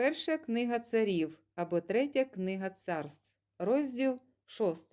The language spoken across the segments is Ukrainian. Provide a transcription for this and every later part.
Перша книга царів або третя книга царств, розділ 6.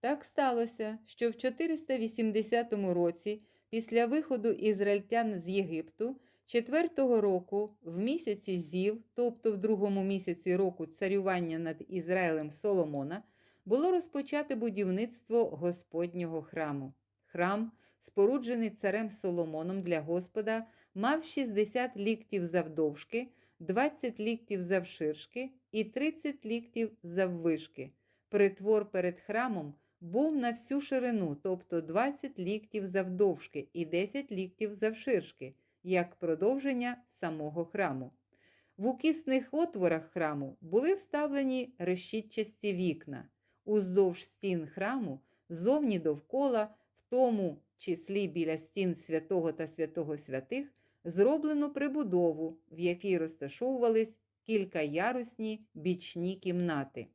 Так сталося, що в 480 році, після виходу ізраїльтян з Єгипту, четвертого року, в місяці Зів, тобто в другому місяці року царювання над Ізраїлем Соломона, було розпочате будівництво Господнього храму. Храм, споруджений царем Соломоном для Господа, мав 60 ліктів завдовжки, 20 ліктів завширшки і 30 ліктів заввишки. Притвор перед храмом був на всю ширину, тобто 20 ліктів завдовжки і 10 ліктів завширшки, як продовження самого храму. В укісних отворах храму були вставлені решітчасті вікна. Уздовж стін храму, зовні довкола, в тому числі біля стін святого та святого святих, зроблено прибудову, в якій розташовувались кількаярусні бічні кімнати.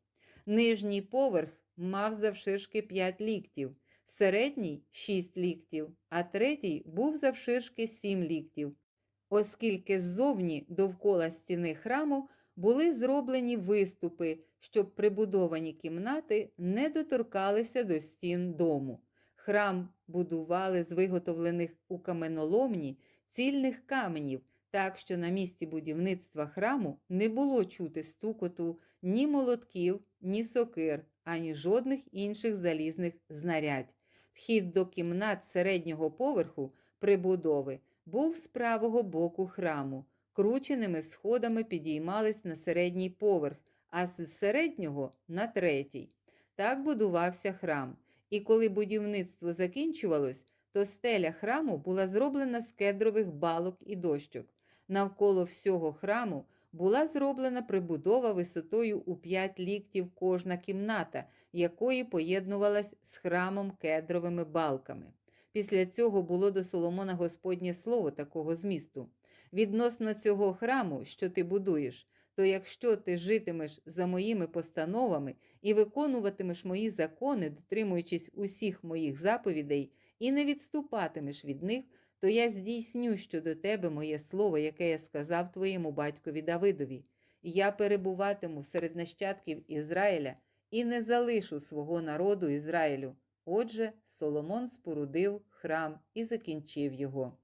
Нижній поверх мав завширшки 5 ліктів, середній 6 ліктів, а третій був завширшки 7 ліктів. Оскільки ззовні довкола стіни храму були зроблені виступи, щоб прибудовані кімнати не доторкалися до стін дому. Храм будували з виготовлених у каменоломні цільних каменів, так що на місці будівництва храму не було чути стукоту ні молотків, ні сокир, ані жодних інших залізних знарядь. Вхід до кімнат середнього поверху прибудови був з правого боку храму. Крученими сходами підіймались на середній поверх, а з середнього на третій. Так будувався храм. І коли будівництво закінчувалось, то стеля храму була зроблена з кедрових балок і дощок. Навколо всього храму була зроблена прибудова висотою у 5 ліктів кожна кімната, якої поєднувалась з храмом кедровими балками. Після цього було до Соломона Господнє слово такого змісту. Відносно цього храму, що ти будуєш, то якщо ти житимеш за моїми постановами і виконуватимеш мої закони, дотримуючись усіх моїх заповідей, і не відступатимеш від них, то я здійсню щодо тебе моє слово, яке я сказав твоєму батькові Давидові. Я перебуватиму серед нащадків Ізраїля і не залишу свого народу Ізраїлю. Отже, Соломон спорудив храм і закінчив його.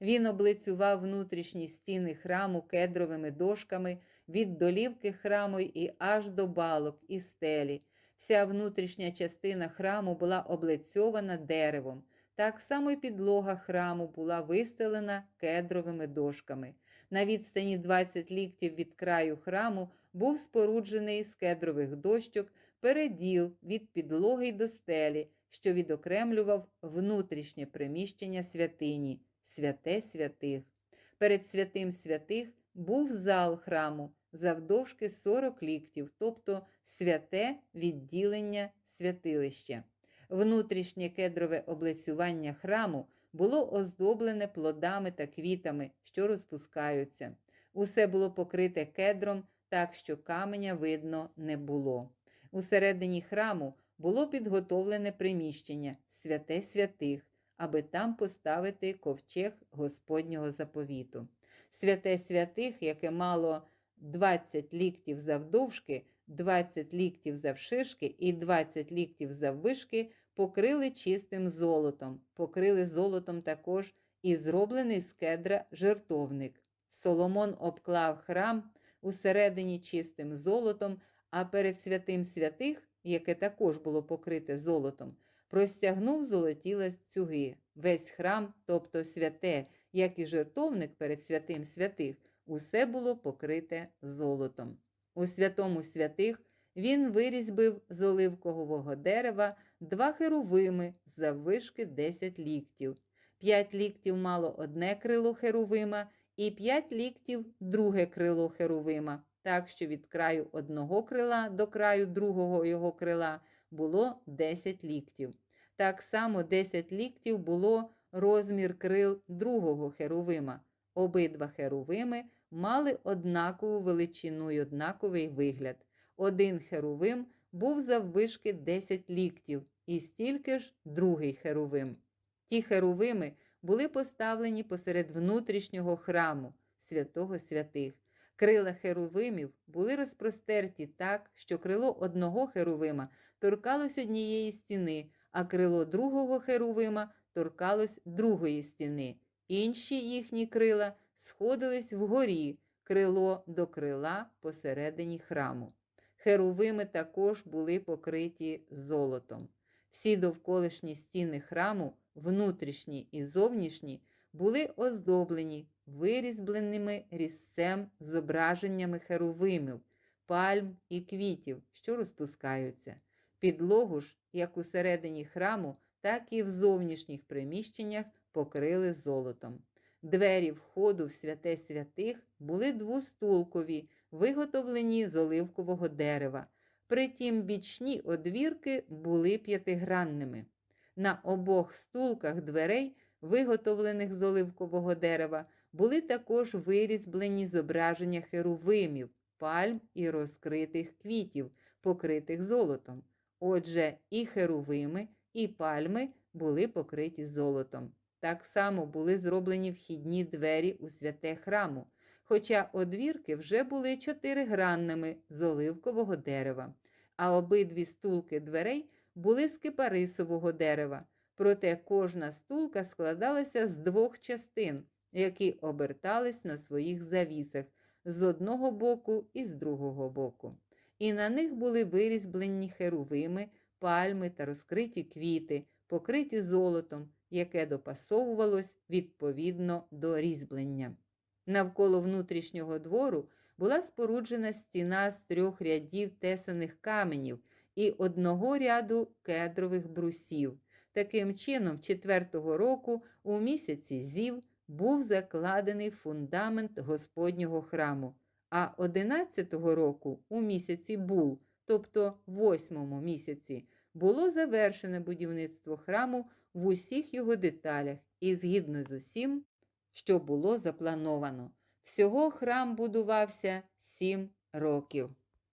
Він облицював внутрішні стіни храму кедровими дошками від долівки храму і аж до балок і стелі. Вся внутрішня частина храму була облицьована деревом. Так само й підлога храму була вистелена кедровими дошками. На відстані 20 ліктів від краю храму був споруджений з кедрових дощок переділ від підлоги й до стелі, що відокремлював внутрішнє приміщення святині, святе святих. Перед святим святих був зал храму завдовжки 40 ліктів, тобто святе відділення святилища. Внутрішнє кедрове облицювання храму було оздоблене плодами та квітами, що розпускаються. Усе було покрите кедром, так що каменя видно не було. Усередині храму було підготовлене приміщення, святе святих, аби там поставити ковчег Господнього заповіту. Святе святих, яке мало 20 ліктів завдовжки, 20 ліктів завширшки і 20 ліктів заввишки, покрили чистим золотом, покрили золотом також і зроблений з кедра жертовник. Соломон обклав храм усередині чистим золотом, а перед святим святих, яке також було покрите золотом, простягнув золоті ластюги. Весь храм, тобто святе, як і жертовник перед святим святих, усе було покрите золотом. У святому святих він вирізьбив з оливкового дерева два херувими заввишки 10 ліктів. П'ять ліктів мало одне крило херувима і п'ять ліктів друге крило херувима, так що від краю одного крила до краю другого його крила було 10 ліктів. Так само 10 ліктів було розмір крил другого херувима. Обидва херувими мали однакову величину й однаковий вигляд. Один херувим був заввишки 10 ліктів, і стільки ж другий херувим. Ті херувими були поставлені посеред внутрішнього храму, святого святих. Крила херувимів були розпростерті так, що крило одного херувима торкалось однієї стіни, а крило другого херувима торкалось другої стіни. Інші їхні крила сходились вгорі, крило до крила посередині храму. Херувими також були покриті золотом. Всі довколишні стіни храму, внутрішні і зовнішні, були оздоблені вирізбленими різцем зображеннями херувимів, пальм і квітів, що розпускаються. Підлогу ж, як у середині храму, так і в зовнішніх приміщеннях покрили золотом. Двері входу в святе святих були двостулкові, виготовлені з оливкового дерева. Притім бічні одвірки були п'ятигранними. На обох стулках дверей, виготовлених з оливкового дерева, були також вирізблені зображення херувимів, пальм і розкритих квітів, покритих золотом. Отже, і херувими, і пальми були покриті золотом. Так само були зроблені вхідні двері у святе храму, хоча одвірки вже були чотиригранними з оливкового дерева, а обидві стулки дверей були з кипарисового дерева. Проте кожна стулка складалася з двох частин, які обертались на своїх завісах з одного боку і з другого боку. І на них були вирізблені херувими, пальми та розкриті квіти, покриті золотом, яке допасовувалось відповідно до різьблення. Навколо внутрішнього двору була споруджена стіна з трьох рядів тесаних каменів і одного ряду кедрових брусів. Таким чином, четвертого року у місяці зів був закладений фундамент Господнього храму, а одинадцятого року у місяці бул, тобто восьмому місяці, було завершене будівництво храму в усіх його деталях і згідно з усім, що було заплановано. Всього храм будувався сім років.